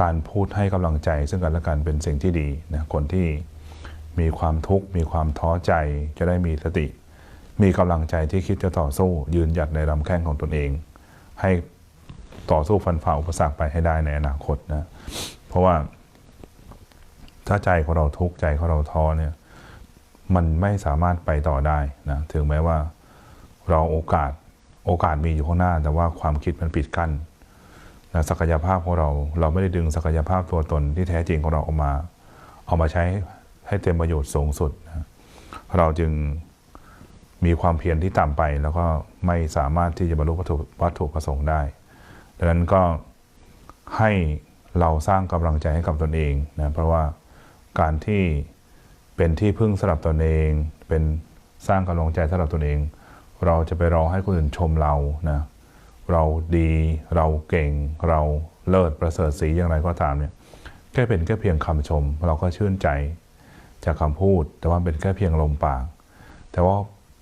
การพูดให้กำลังใจซึ่งกันและกันเป็นสิ่งที่ดีนะคนที่มีความทุกข์มีความท้อใจจะได้มีสติ มีกำลังใจที่คิดจะต่อสู้ยืนหยัดในลำแข้งของตนเอง ให้ต่อสู้ฟันฝ่าอุปสรรคไปให้ได้ในอนาคตนะเพราะว่าถ้าใจของเราทุกข์ใจของเราท้อเนี่ยมันไม่สามารถไปต่อได้นะถึงแม้ว่าเราโอกาสโอกาสมีอยู่ข้างหน้า แต่ว่าความคิดมันปิดกั้น ศักยภาพของเรา เราไม่ได้ดึงศักยภาพตัวตนที่แท้จริงของเราออกมา เอามาใช้ให้เต็มประโยชน์สูงสุดนะเราจึงมีความเพียรที่ต่ำไป แล้วก็ไม่สามารถที่จะบรรลุวัตถุวัตถุประสงค์ได้ดังนั้นก็ให้เราสร้างกำลังใจให้กับตนเองนะเพราะว่าการที่เป็นที่พึ่งสำหรับตนเอง เป็นสร้างกำลังใจสำหรับตนเอง เราจะไปรอให้คนอื่นชมเรานะ เราดีเราเก่งเราเลิศประเสริฐสีอย่างไรก็ตามเนี่ยแค่เป็นแค่เพียงคำชม เราก็ชื่นใจจากคำพูด แต่ว่าเป็นแค่เพียงลมปาก แต่ว่า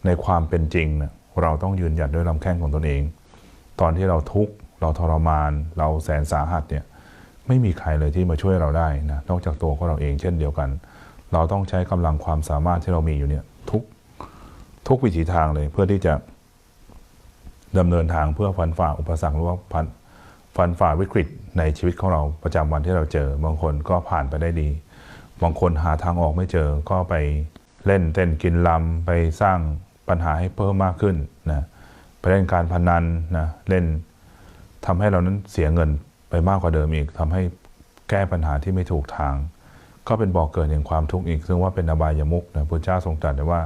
ในความเป็นจริงเนี่ยเราต้องยืนหยัดด้วยลำแข้งของตนเอง ตอนที่เราทุกข์เราทรมาน เราแสนสาหัสเนี่ยไม่มีใครเลยที่มาช่วยเราได้นะนอกจากตัวของเราเองเช่นเดียวกัน เราต้องใช้กำลังความสามารถที่เรามีอยู่เนี่ยทุกทุกวิถีทางเลยเพื่อที่จะ ดำเนินทางเพื่อฟันฝ่าอุปสรรคหรือว่าฟันฝ่าวิกฤตในชีวิตของเราประจำวันที่เราเจอ บางคนก็ผ่านไปได้ดี บางคนหาทางออกไม่เจอก็ไปเล่นเต้นกินลำไปสร้างปัญหาให้เพิ่มมากขึ้นนะไปเล่นการพนันนะเล่นทำให้เรานั้นเสียเงินไปมากกว่าเดิมอีกทำให้แก้ปัญหาที่ไม่ถูกทาง ก็เป็นบ่อกเกิดแห่งความทุกข์อีก ซึ่งว่าเป็นอบายมุกนะพระเจ้าทรงตรัสไว้ว่า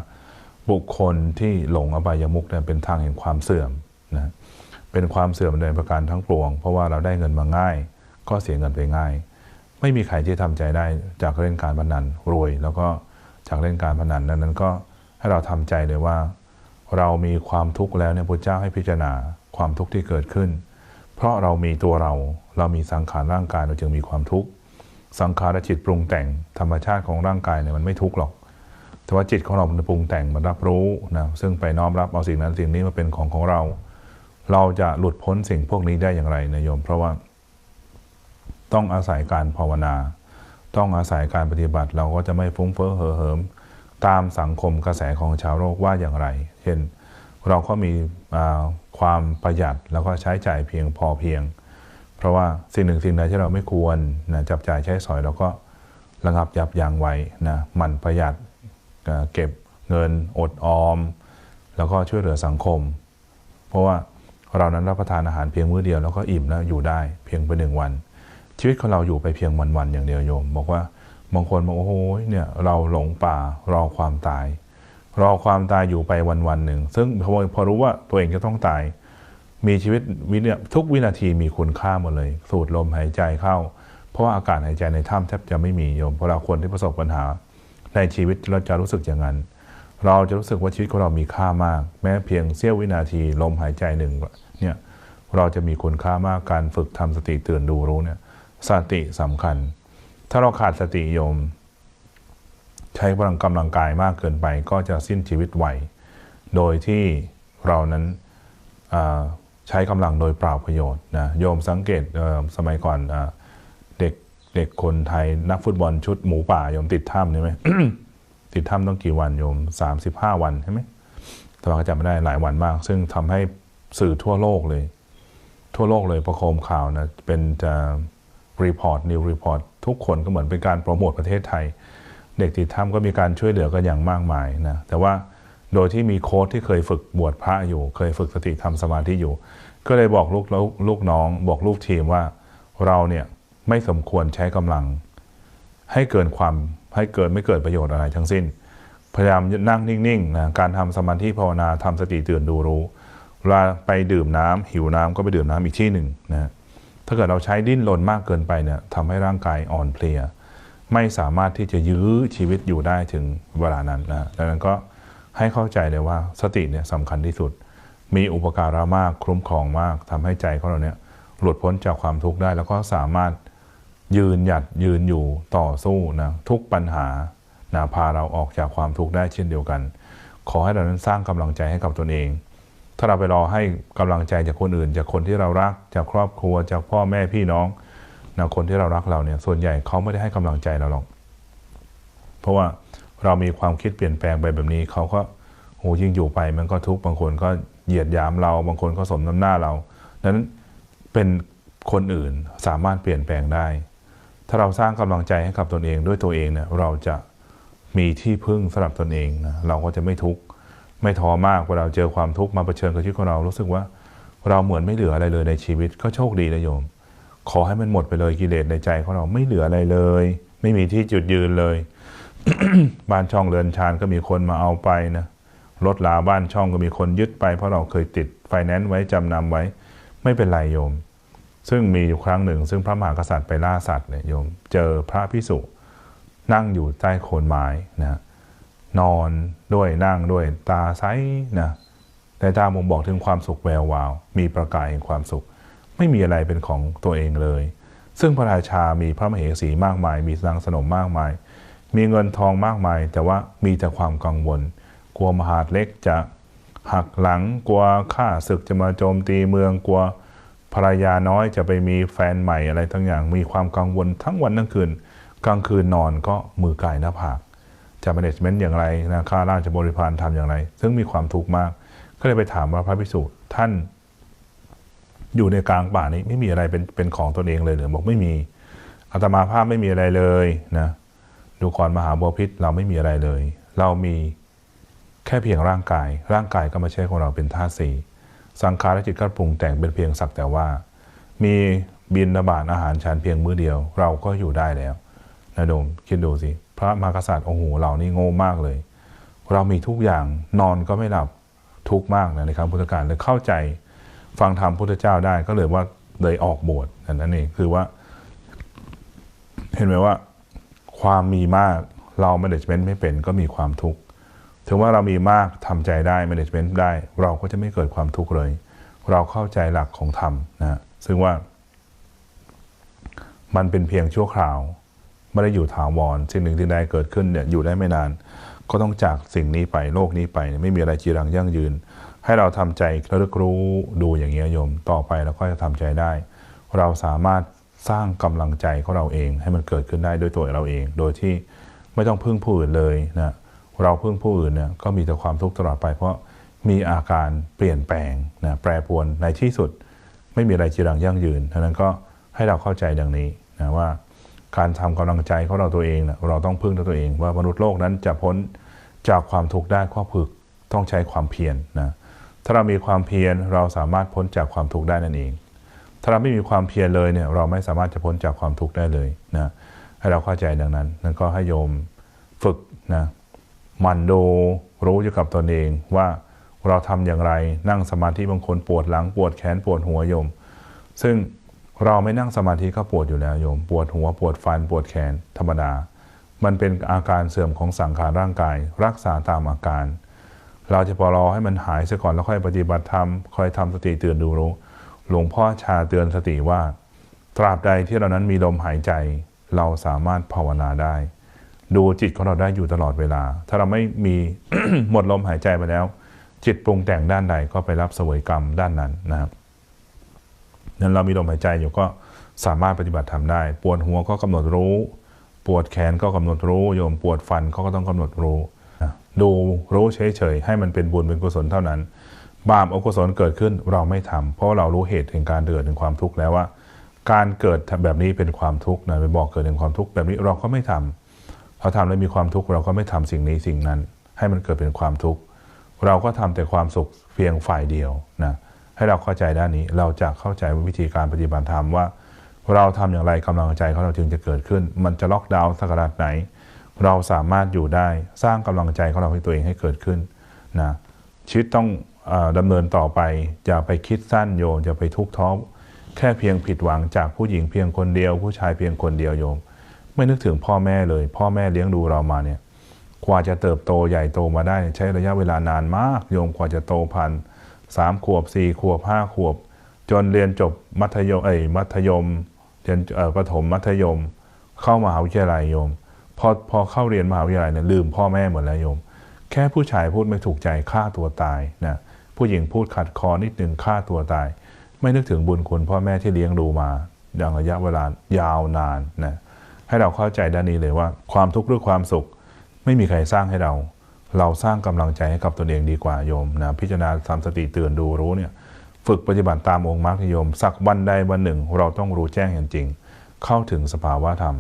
บุคคลที่หลงอบายมุกเนี่ยเป็นทางแห่งความเสื่อม นะเป็นความเสื่อมในประการทั้งปวง เพราะว่าเราได้เงินมาง่าย ก็เสียเงินไปง่าย ไม่มีใครที่ทำใจได้จากเล่นการพนันรวย แล้วก็จากเล่นการพนันนั้นนั้นก็ให้เราทำใจเลยว่า เรามีความทุกข์แล้วเนี่ยพระเจ้าให้พิจารณาความทุกข์ที่เกิดขึ้น เพราะเรามีตัวเราเรามีสังขารร่างกายเราจึงมีความทุกข์สังขารและจิตปรุงแต่งธรรมชาติของร่างกายเนี่ยมันไม่ทุกข์หรอกแต่ว่าจิตของเรามันปรุงแต่งมันรับรู้นะซึ่งไปน้อมรับเอาสิ่งนั้นสิ่งนี้มาเป็นของของเรา เราจะหลุดพ้นสิ่งพวกนี้ได้อย่างไรนะโยม เพราะว่าต้องอาศัยการภาวนา ต้องอาศัยการปฏิบัติ เราก็จะไม่ฟุ้งเฟ้อเห่อเหิม ตามสังคมกระแสของชาวโลกว่าอย่างไร เช่นเราก็มีความประหยัดแล้วก็ใช้จ่ายเพียงพอเพียง เพราะว่าสิ่งหนึ่งสิ่งใดที่เราไม่ควรนะจับจ่ายใช้สอยเราก็ระงับยับยั้งไว้นะหมั่นประหยัดเก็บเงินอดออม แล้วก็ช่วยเหลือสังคม เพราะว่า เรานั้นรับประทานอาหารเพียงมื้อเดียวแล้วก็อิ่มแล้วอยู่ได้เพียงไปหนึ่งวัน ชีวิตของเราอยู่ไปเพียงวันๆอย่างเดียวโยม บอกว่าบางคนบอกโอ้โหเนี่ยเราหลงป่ารอความตาย รอความตายอยู่ไปวันๆหนึ่งซึ่งพอพอรู้ว่าตัวเองจะต้องตาย มีชีวิตวินทุกวินาทีมีคุณค่าหมดเลย สูดลมหายใจเข้า เพราะว่าอากาศหายใจในถ้ำแทบจะไม่มีโยมเพราะเราคนที่ประสบปัญหาในชีวิตเราจะรู้สึกอย่างนั้น เราจะรู้สึกว่าชีวิตของเรามีค่ามาก แม้เพียงเสี้ยววินาทีลมหายใจหนึ่งเนี่ยเราจะมีคุณค่ามากการฝึกทำสติตื่นดูรู้เนี่ยสติสำคัญ ถ้าเราขาดสติโยม ใช้พลังกำลังกายมากเกินไป ก็จะสิ้นชีวิตไวโดยที่เรานั้นใช้กำลังโดยเปล่าประโยชน์นะโยมสังเกตสมัยก่อนเด็กเด็กคนไทยนักฟุตบอลชุดหมูป่าโยมติดถ้ำใช่ไหม ติดถ้ำต้องกี่วันโยมสามสิบห้าวันใช่ไหมแต่ว่าจำไม่ได้หลายวันมาก ซึ่งทำให้สื่อทั่วโลกเลย ทั่วโลกเลยประโคมข่าวนะเป็นจะรีพอร์ตนิวรีพอร์ตทุกคนก็เหมือนเป็นการโปรโมทประเทศไทย เด็กติดถ้ำก็มีการช่วยเหลือกันอย่างมากมายนะแต่ว่าโดยที่มีโค้ชที่เคยฝึกบวชพระอยู่ เคยฝึกสติทำสมาธิอยู่ ก็เลยบอกลูกลูกน้อง บอกลูกทีมว่าเราเนี่ยไม่สมควรใช้กำลัง ให้เกินความให้เกิดไม่เกิดประโยชน์อะไรทั้งสิ้น พยายามนั่งนิ่งๆนะการทำสมาธิภาวนาทำสติตื่นดูรู้เวลาไปดื่มน้ำหิวน้ำก็ไปดื่มน้ำอีกที่หนึ่งนะถ้าเกิดเราใช้ดิ้นรนมากเกินไปเนี่ยทำให้ร่างกายอ่อนเพลีย ไม่สามารถที่จะยื้อชีวิตอยู่ได้ถึงเวลานั้นนะดังนั้นก็ให้เข้าใจเลยว่าสติเนี่ยสำคัญที่สุด มีอุปการะมากคุ้มครองมากทำให้ใจของเราเนี่ยหลุดพ้นจากความทุกข์ได้ แล้วก็สามารถ ยืนหยัดยืนอยู่ต่อสู้นะทุกปัญหานะพาเราออกจากความทุกข์ได้เช่นเดียวกัน ขอให้เรานั้นสร้างกำลังใจให้กับตนเอง ถ้าเราไปรอให้กำลังใจจากคนอื่น จากคนที่เรารักจากครอบครัว จากพ่อแม่พี่น้องนะคนที่เรารักเราเนี่ยส่วนใหญ่เขาไม่ได้ให้กำลังใจเราหรอก เพราะว่าเรามีความคิดเปลี่ยนแปลงไปแบบนี้เขาก็โหยิ่งอยู่ไป มันก็ทุกข์บางคนก็เหยียดยามเรา บางคนก็สมน้ำหน้าเราดังนั้นเป็นคนอื่นสามารถเปลี่ยนแปลงได้ ถ้าเราสร้างกำลังใจให้กับตนเองด้วยตัวเองเนี่ยเราจะมีที่พึ่งสำหรับตนเองนะเราก็จะไม่ทุกข์ไม่ท้อมากเวลาเจอความทุกข์มาเผชิญกับชีวิตของเรารู้สึกว่าเราเหมือนไม่เหลืออะไรเลยในชีวิตก็โชคดีนะโยม ขอให้มันหมดไปเลยกิเลสในใจของเราไม่เหลืออะไรเลย ไม่มีที่จุดยืนเลย บ้านช่องเรือนชานก็มีคนมาเอาไปนะรถลาบ้านช่องก็มีคนยึดไปเพราะเราเคยติดไฟแนนซ์ไว้จำนำไว้ ไม่เป็นไรโยม ซึ่งมีอยู่ครั้งหนึ่ง ซึ่งพระมหากษัตริย์ไปล่าสัตว์เนี่ยโยมเจอพระพิสุนั่งอยู่ใต้โคนไม้นะนอนด้วยนั่งด้วยตาใสนะในตาบ่งบอกถึงความสุขแวววาว มีประกายแห่งความสุข ไม่มีอะไรเป็นของตัวเองเลย ซึ่งพระราชามีพระมเหสีมากมาย มีนางสนมมากมาย มีเงินทองมากมาย แต่ว่ามีแต่ความกังวล กลัวมหาดเล็กจะหักหลัง กลัวข้าศึกจะมาโจมตีเมือง กลัว ภรรยาน้อยจะไปมีแฟนใหม่อะไรทั้งอย่าง มีความกังวลทั้งวันทั้งคืน กลางคืนนอนก็มือกายหน้าผากจะ management อย่างไรนะค่าราชบริพารทำอย่างไร ซึ่งมีความทุกข์มาก ก็เลยไปถามว่าพระภิกษุท่านอยู่ในกลางป่านี้ไม่มีอะไรเป็นเป็นของตนเองเลยหรือบอกไม่มีอาตมาภาพไม่มีอะไรเลยนะดูก่อนมหาบัวพิษเราไม่มีอะไรเลย เรามีแค่เพียงร่างกาย ร่างกายก็ไม่ใช่ของเราเป็นธาตุสี่ สังขารและจิตก็ปรุงแต่งเป็นเพียงสักแต่ว่า มีบินระบาดอาหารฉันเพียงมื้อเดียว เราก็อยู่ได้แล้วนะโดมคิดดูสิ พระมหากษัตริย์โอ้โหเรานี่โง่มากเลย เรามีทุกอย่างนอนก็ไม่หลับทุกข์มากนะในครั้งพุทธกาลเลยเข้าใจฟังธรรมพุทธเจ้าได้ก็เลยว่าเลยออกบวชนั่นเองคือว่า เห็นไหมว่า ความมีมากเรา management ไม่เป็นก็มีความทุกข์ ถึงว่าเรามีมากทำใจได้ management ได้ เราก็จะไม่เกิดความทุกข์เลย เราเข้าใจหลักของธรรมนะซึ่งว่า มันเป็นเพียงชั่วคราว ไม่ได้อยู่ถาวรสิ่งหนึ่งที่ได้เกิดขึ้นเนี่ยอยู่ได้ไม่นาน ก็ต้องจากสิ่งนี้ไปโลกนี้ไป ไม่มีอะไรจีรังยั่งยืน ให้เราทำใจระลึกรู้ดูอย่างเงี้ยโยม ต่อไปเราก็จะทำใจได้ เราสามารถสร้างกำลังใจของเราเอง ให้มันเกิดขึ้นได้ด้วยตัวเราเอง โดยที่ไม่ต้องพึ่งผู้อื่นเลยนะ เราพึ่งผู้อื่นเนี่ยก็มีแต่ความทุกข์ตลอดไป เพราะมีอาการเปลี่ยนแปลงนะแปรปรวนในที่สุด ไม่มีอะไรจีรังยั่งยืนดังนั้นก็ให้เราเข้าใจดังนี้นะว่า การทำกำลังใจของเราตัวเองนะเราต้องพึ่งตัวเอง ว่ามนุษย์โลกนั้นจะพ้นจากความทุกข์ได้ก็พึกต้องใช้ความเพียรนะถ้าเรามีความเพียรเราสามารถพ้นจากความทุกข์ได้นั่นเอง ถ้าเราไม่มีความเพียรเลยเนี่ยเราไม่สามารถจะพ้นจากความทุกข์ได้เลยนะให้เราเข้าใจดังนั้นนั่นก็ให้โยมฝึกนะ มันดูรู้อยู่กับตนเองว่าเราทำอย่างไรนั่งสมาธิบางคนปวดหลังปวดแขนปวดหัวโยม ซึ่งเราไม่นั่งสมาธิก็ปวดอยู่แล้วโยม ปวดหัวปวดฟันปวดแขนธรรมดา มันเป็นอาการเสื่อมของสังขารร่างกาย รักษาตามอาการ เราจะพอรอให้มันหายซะก่อนแล้วค่อยปฏิบัติธรรมค่อยทำสติเตือนดูรู้ หลวงพ่อชาเตือนสติว่า ตราบใดที่เรานั้นมีลมหายใจ เราสามารถภาวนาได้ ดูจิตของเราได้อยู่ตลอดเวลา ถ้าเราไม่มีหมดลมหายใจไปแล้ว จิตปรุงแต่งด้านใดก็ไปรับเสวยกรรมด้านนั้นนะครับนั้นเรามีลมหายใจอยู่ก็สามารถปฏิบัติทำได้ ปวดหัวก็กำหนดรู้ ปวดแขนก็กำหนดรู้ โยมปวดฟันเขาก็ต้องกำหนดรู้ ดูรู้เฉยๆให้มันเป็นบุญเป็นกุศลเท่านั้น บาปอกุศลเกิดขึ้นเราไม่ทำเพราะเรารู้เหตุแห่งการเกิดถึงความทุกข์แล้วว่า การเกิดแบบนี้เป็นความทุกข์นะไปบอกเกิดถึงความทุกข์แบบนี้เราก็ไม่ทำ เราทำแล้วมีความทุกข์เราก็ไม่ทำสิ่งนี้สิ่งนั้น ให้มันเกิดเป็นความทุกข์เราก็ทำแต่ความสุขเพียงฝ่ายเดียวนะให้เราเข้าใจด้านนี้เราจะเข้าใจวิธีการปฏิบัติธรรมว่า เราทำอย่างไรกำลังใจของเราจึงจะเกิดขึ้น มันจะล็อกดาวน์สักขนาดไหน เราสามารถอยู่ได้สร้างกำลังใจของเราให้ตัวเองให้เกิดขึ้นนะชีวิตต้องออดำเนินต่อไปอย่าไปคิดสั้นโยมอย่าไปทุกข์ท้อแค่เพียงผิดหวังจากผู้หญิงเพียงคนเดียว ผู้ชายเพียงคนเดียวโยม ไม่นึกถึงพ่อแม่เลย พ่อแม่เลี้ยงดูเรามาเนี่ยกว่าจะเติบโตใหญ่โตมาได้ ใช้ระยะเวลานานมาก โยมกว่าจะโตพันสามขวบสี่ขวบห้าขวบ จนเรียนจบมัธยมเอ้ยมัธยมเรียนเอ่อประถมมัธยม เข้ามหาวิทยาลัยโยมพอพอเข้าเรียนมหาวิทยาลัยเนี่ยลืมพ่อแม่หมดแล้วโยม แค่ผู้ชายพูดไม่ถูกใจฆ่าตัวตายนะผู้หญิงพูดขัดคอนิดหนึ่งฆ่าตัวตาย ไม่นึกถึงบุญคุณพ่อแม่ที่เลี้ยงดูมาอย่างระยะเวลายาวนานนะ ให้เราเข้าใจด้านนี้เลยว่า ความทุกข์หรือความสุข ไม่มีใครสร้างให้เรา เราสร้างกำลังใจให้กับตนเองดีกว่าโยมนะพิจารณาสามสติเตือนดูรู้เนี่ยฝึกปฏิบัติตามองค์มรรคโยม สักวันใดวันหนึ่ง เราต้องรู้แจ้งอย่างจริง เข้าถึงสภาวะธรรม